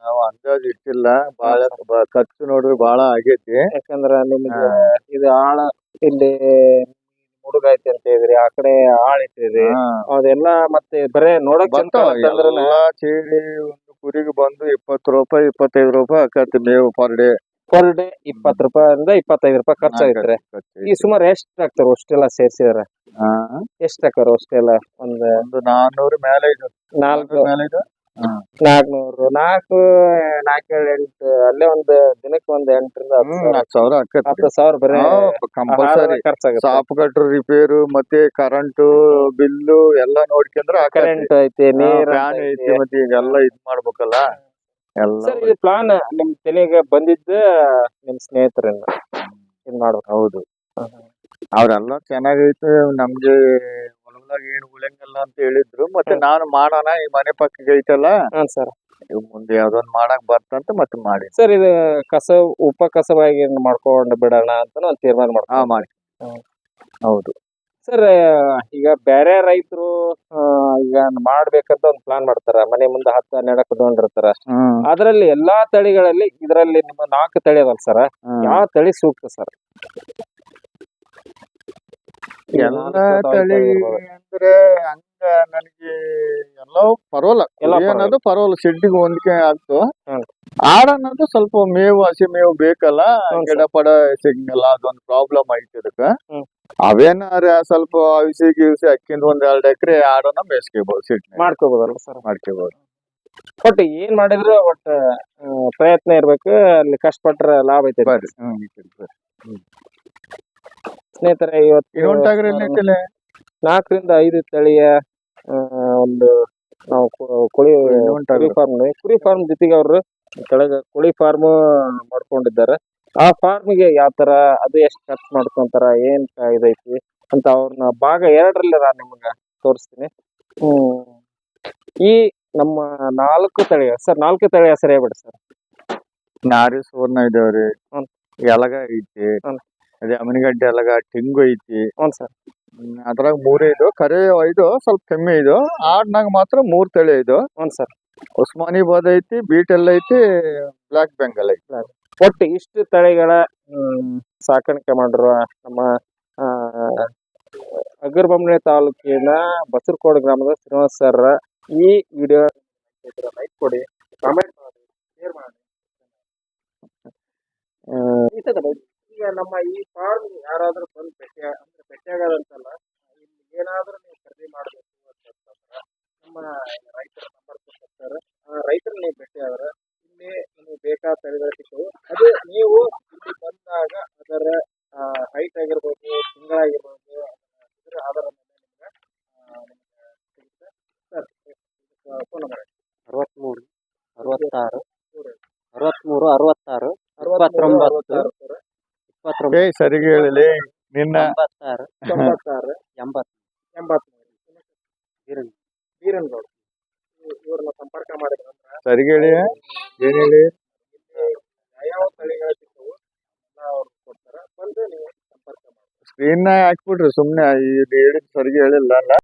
ನಾವು ಅಂದಾಜು ಇಟ್ಟಿಲ್ಲ. ಬಾಳ ಬ- ಖರ್ಚು ನೋಡ್ರಿ ಬಹಳ ಆಗೈತಿ. ಯಾಕಂದ್ರ ನಿಮ್ಗೆ ಇದು ಆಳ ಇಲ್ಲಿ ಹುಡುಗ ಐತಿ ಅಂತ ಹೇಳಿದ್ರಿ ಆ ಕಡೆ ಆಳ್ ಇಟ್ಟಿರಿ ಹಾ. ಅದೆಲ್ಲ ಮತ್ತೆ ಬರೇ ನೋಡಕ್ ಸೇರಿ ಒಂದು ಕುರಿಗೆ ಬಂದು ಇಪ್ಪತ್ತು ರೂಪಾಯಿ ಇಪ್ಪತ್ತೈದು ರೂಪಾಯಿ ಆಕತಿ ಮೇವು ಪರ್ ಡೇ. ಪರ್ ಡೇ ಇಪ್ಪತ್ ರೂಪಾಯಿಂದ ಇಪ್ಪತ್ತೈದು ರೂಪಾಯಿ ಖರ್ಚಾಗೈತ್ರಿ ಈ ಸುಮಾರು ಎಷ್ಟ್ ಆಗ್ತಾರೆ ಅಷ್ಟೆಲ್ಲ ಸೇರಿಸಿದ್ರೆ? ಎಷ್ಟ್ ಹಾಕಾರ ಅಷ್ಟೆಲ್ಲ? ಒಂದ್ ಒಂದು ನಾನ್ನೂರು ಮೇಲೆ ಇದು. ನಾಲ್ಕು ಮೇಲೆ ಇದು? ನಾಲ್ಕನೂರು. ನಾಲ್ಕು ನಾಲ್ಕೇಳು ಎಂಟು ಅಲ್ಲೇ ಒಂದ್ ದಿನಕ್ಕೆ ಒಂದ್ ಎಂಟರಿಂದ ಹತ್ತು ಸಾವಿರ. ನಾಲ್ಕು ಸಾವಿರ ಆಕತಿ ಹತ್ತು ಸಾವಿರ ಬರೀ ಕಂಪಲ್ಸರಿ. ಖರ್ಚಾಗುತ್ತೆ. ಸಾಪ್ ಕಟ್ರು ರಿಪೇರು ಮತ್ತೆ ಕರೆಂಟ್ ಬಿಲ್ಲು ಎಲ್ಲ ನೋಡ್ಕೊಂಡ್ರೆ ಕರೆಂಟ್ ಐತಿ ನೀರು ಐತಿ. ಮತ್ತೆ ಈಗೆಲ್ಲ ಇದ್ ಮಾಡ್ಬೇಕಲ್ಲ. ಎಲ್ಲ ಸರ್ ಇದು ಪ್ಲಾನ್ ನಿಮ್ ತಲೆಗೆ ಬಂದಿದ್ದ ನಿಮ್ ಸ್ನೇಹಿತರನ್ನ ಇದ್ ಮಾಡ್ಬೇಕು. ಹೌದು. ಅವ್ರೆಲ್ಲ ಚೆನ್ನಾಗೈತೆ ನಮ್ಗೆ ಹೊಲದಾಗ ಏನು ಉಳಿಯಂಗಿಲ್ಲ ಅಂತ ಹೇಳಿದ್ರು ಮತ್ತೆ ನಾನು ಮಾಡೋಣ ಈ ಮನೆ ಪಕ್ಕಕ್ಕೆ ಐತಲ್ಲ? ಹಾ ಸರ್. ಇವ್ ಮುಂದೆ ಯಾವ್ದೊಂದ್ ಮಾಡಕ್ ಬರ್ತಂತ ಮತ್ತೆ ಮಾಡಿ. ಸರ್ ಇದು ಕಸ ಉಪ ಕಸವಾಗಿ ಏನ್ ಮಾಡ್ಕೊಂಡು ಬಿಡೋಣ ಅಂತ ಒಂದ್ ತೀರ್ಮಾನ ಹಾ ಮಾಡ್ಕೊಂಡು ಮಾಡಿ ಹೌದು. ಸರ್ ಈಗ ಬೇರೆ ರೈತರು ಈಗ ಮಾಡ್ಬೇಕಂತ ಒಂದ್ ಪ್ಲಾನ್ ಮಾಡ್ತಾರ. ಮನೆ ಮುಂದೆ ಹತ್ತು ಹನ್ನೆರಡು ಕುತ್ಕೊಂಡಿರ್ತಾರ ಅದರಲ್ಲಿ ಎಲ್ಲಾ ತಳಿಗಳಲ್ಲಿ ಇದರಲ್ಲಿ ನಿಮ್ಮ ನಾಲ್ಕು ತಳಿ ಅದಲ್ ಸರ್. ಯಾವ ತಳಿ ಸೂಕ್ತ ಸರ್ ಎಲ್ಲಾ ತಳಿ ಅಂದ್ರೆ ಹಂಗ ನನಗೆ ಎಲ್ಲ ಪರವಲ್ಲ ಎಲ್ಲ ಅನ್ನೋದು ಪರವಲ್ಲ ಶೆಡ್ಡಿಗೆ ಹೊಂದಿಕೆ ಆಗ್ತು. ಆಡ ಅನ್ನೋದು ಸ್ವಲ್ಪ ಮೇವು ಹಸಿ ಮೇವು ಬೇಕಲ್ಲ? ಗಿಡ ಪಡ ಸಿಗ್ನಲ್ಲ ಅದೊಂದು ಪ್ರಾಬ್ಲಮ್ ಐತಿ ಅದಕ್ಕ ಹ್ಮ್. ಅವೇನಾರ ಸ್ವಲ್ಪ ಅವಿಸಿ ಗಿವಿಸಿ ಅಕ್ಕಿಂದ ಒಂದ್ ಎರಡ್ ಎಕರೆ ಆಡೋನ ಬೇಸ್ಕೋಬಹುದು ಸಿಟ್ ಮಾಡ್ಕೋಬಹುದಲ್ಲ ಸರ್? ಮಾಡ್ಕೋಬಹುದು ಬಟ್ ಏನ್ ಮಾಡಿದ್ರು ಒಟ್ಟ ಪ್ರಯತ್ನ ಇರ್ಬೇಕು. ಅಲ್ಲಿ ಕಷ್ಟಪಟ್ರ ಲಾಭ ಐತೆ. ಸ್ನೇಹಿತರೆ ಇವತ್ತು ನಾಲ್ಕರಿಂದ ಐದು ತಳಿಯ ಒಂದು ನಾವು ಕೋಳಿ ಕುರಿ ಫಾರ್ಮ್ ಕುರಿ ಫಾರ್ಮ್ ಜೊತೆಗೆ ಅವರು ಕೆಳಗ ಕೋಳಿ ಫಾರ್ಮ್ ಮಾಡ್ಕೊಂಡಿದ್ದಾರೆ. ಆ ಫಾರ್ಮ್ಗೆ ಯಾವ ತರ ಅದು ಎಷ್ಟು ಖರ್ಚು ಮಾಡ್ಕೊಂತಾರ ಏನ್ ಇದೈತಿ ಅಂತ ಅವ್ರನ್ನ ಭಾಗ ಎರಡರಲ್ಲಿ ನಾನು ನಿಮ್ಗ ತೋರಿಸ್ತೀನಿ. ಹ್ಮ್. ಈ ನಮ್ಮ ನಾಲ್ಕು ತಳಿ ಸರ್ ನಾಲ್ಕು ತಳಿಯ ಹೆಸರು ಹೇಳ್ಬಿಡಿ ಸರ್. ನಾರಿ ಸುವರ್ಣ ಇದಾವ್ರಿ. ಎಲಗ ಐತಿ. ಅದೇ ಅಮನಿಗಡ್ಡೆ ಎಲಗ ತೆಂಗು ಐತಿ. ಹ್ಞೂ ಸರ್. ಅದ್ರಾಗ ಮೂರೇ ಇದು ಕರೆ ಐದು ಸ್ವಲ್ಪ ಕಮ್ಮಿ ಇದು ಆಡ್ನಾಗ ಮಾತ್ರ ಮೂರ್ ತಳಿ ಇದು ಹ್ಞೂ ಸರ್. ಉಸ್ಮಾನಿ ಬಾದ್ ಐತಿ ಬೀಟೆಲ್ ಐತಿ ಬ್ಲಾಕ್ ಬೆಂಗಲ್ ಐತಿ. ಒಟ್ಟು ಇಷ್ಟು ತಳಿಗಳ ಹ್ಮ್, ಸಾಕಾಣಿಕೆ ಮಾಡಿರುವ ನಮ್ಮ ಆ, ಅಗರ್ಬೊಮ್ಮನೆ ತಾಲೂಕಿನ ಬಸರಕೋಡು ಗ್ರಾಮದ ಶ್ರೀನಿವಾಸ್ ಸರ್ ಈ ವಿಡಿಯೋ ಲೈಕ್ ಕೊಡಿ ಕಾಮೆಂಟ್ ಮಾಡಿ ಶೇರ್ ಮಾಡಿ. ಆ, ಈಗ ನಮ್ಮ ಈ ಫಾರ್ಮ್ ಯಾರಾದ್ರೂ ಬಂದು ಭೇಟಿ ಅಂದ್ರೆ ಭೇಟಿಯಾಗೋದಂತಲ್ಲ ಇಲ್ಲಿ ಏನಾದ್ರೂ ನೀವು ಖರೀದಿ ಮಾಡಬೇಕು ಅಂತಂದ್ರೆ ನಮ್ಮ ರೈತರ ನಂಬರ್ ಕೊಟ್ಟಿರ್ತಾರೆ ಆ ರೈತರು ನೀವು ಭೇಟಿ ಆದ್ರೆ ಇಲ್ಲಿ ನಿಮಗೆ ಬೇಕಾದ ತಳಿಗಳು ಅದು ನೀವು ಇಲ್ಲಿ ಬಂದಾಗ ಅದರ ಹೈಟ್ ಆಗಿರ್ಬೋದು ತಿಂಗಳಾಗಿರ್ಬೋದು ಅದರ ಆಧಾರದ ಮೇಲೆ ನಿಮ್ಗೆ ಆ, ನಿಮ್ಗೆ ಸಿಗುತ್ತೆ ಸರ್ ಫೋನ್ ನಂಬರ್ ಅರವತ್ಮೂರು ಅರವತ್ತಾರು ಅರವತ್ಮೂರು ಅರವತ್ತಾರು ಅರವತ್ತೊಂಬತ್ತು ಇಪ್ಪತ್ತೊಂಬತ್ತು. ಇಪ್ಪತ್ತೊಂಬತ್ತು ಏ ಸರಿಗೆ ಹೇಳಲಿ ನಿನ್ನ ಎಂಬತ್ತಾರು ತೊಂಬತ್ತಾರು ಎಂಬತ್ತು ಎಂಬತ್ಮೂರು ಬೀರನ್. ಬೀರನ್ಗೌಡ ಇವ್- ಇವ್ರನ್ನ ಸಂಪರ್ಕ ಮಾಡಿದ್ರೆ ಸರಿಗೆ ಹೇಳಿ ಏನ್ ಹೇಳಿ? ಯಾವ ತಳಿಗಳು ಸಿಗ್ತವು ಎಲ್ಲ ಅವ್ರು ಕೊಡ್ತಾರೆ. ಬಂದು ನೀವು ಸಂಪರ್ಕ ಮಾಡಿ. ಸ್ಕ್ರೀನ್ ಹಾಕ್ಬಿಡ್ರಿ ಸುಮ್ನೆ ಇಲ್ಲಿ ಹೇಳಿದ್ ಸರಿಗೆ ಹೇಳಿಲ್ಲ ಅಲ್ಲ.